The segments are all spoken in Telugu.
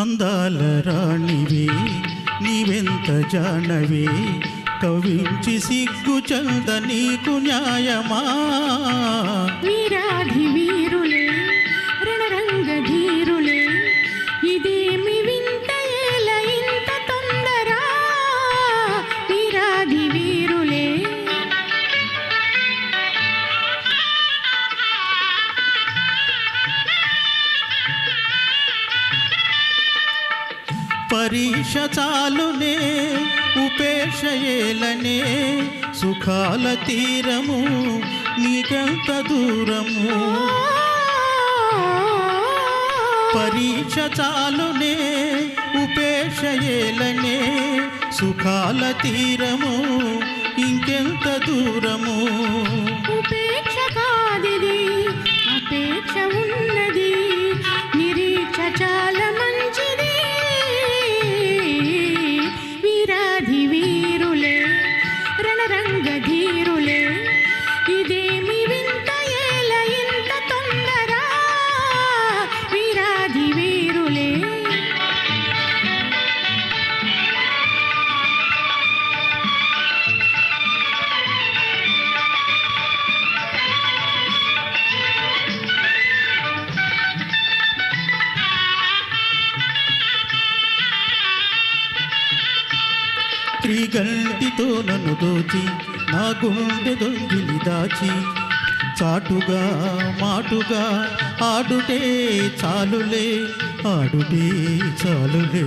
అందాల రాణివే నీవెంత జానవే? కవించి సిగ్గు చంద నీకు న్యాయమా? వీరాధి వీరులే పరీక్ష చాలునే ఉపేక్షలనే సుఖాల తీరము నీకెంత దూరము? పరీక్ష చాలునే ఉపేక్షలనే సుఖాల తీరము ఇంకెంత దూరము? ఉపేక్ష కాదిది త్రిగంటితో నన్ను దోచి నా గుండె దొంగిలి దాచి. చాటుగా మాటుగా ఆడుటే చాలులే ఆడుటే చాలులే.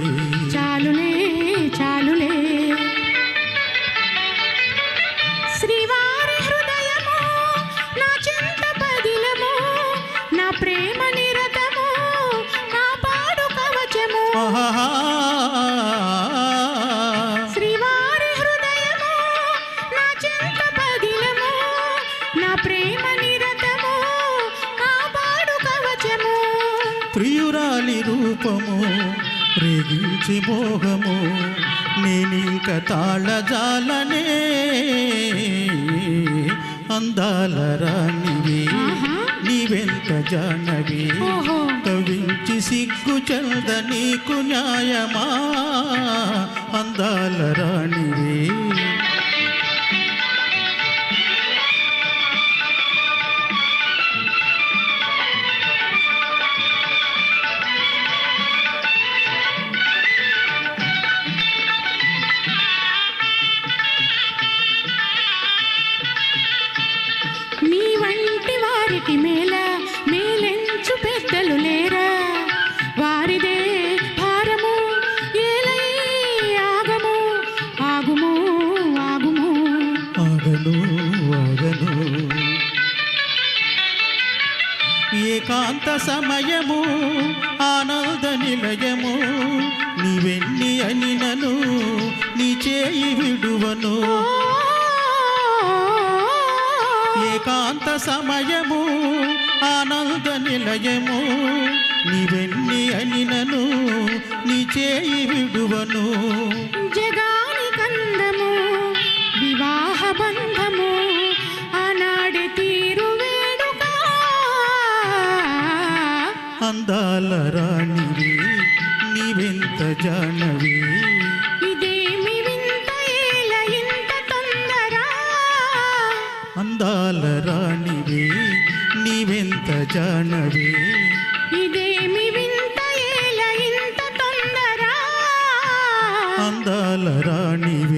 చాలులే చాలులే. శ్రీవారి హృదయము నా చింత పదిలము నా ప్రేమని ప్రియురాలి రూపము రేగించి మోహము నేనింక తాళజాలనే అందాల రాణివి. నీవెంత జానవి కవించి సిగ్గు చంద నీకు న్యాయమా? అందాల రాణివి అగను అగను. ఏకాంత సమయము ఆనంద నిలయము నీవెన్ని అని నను నీ చేయి విడువను. ఏకాంత సమయము ఆనంద నిలయము నీవెన్ని అని నను నీ చేయి విడువను. అందాల రాణివి నీవెంత జానవి? అందాల రాణివి నీవెంత జానవి? ఇదేమి వింత ఏల ఇంత తొందర? అందాల రాణివే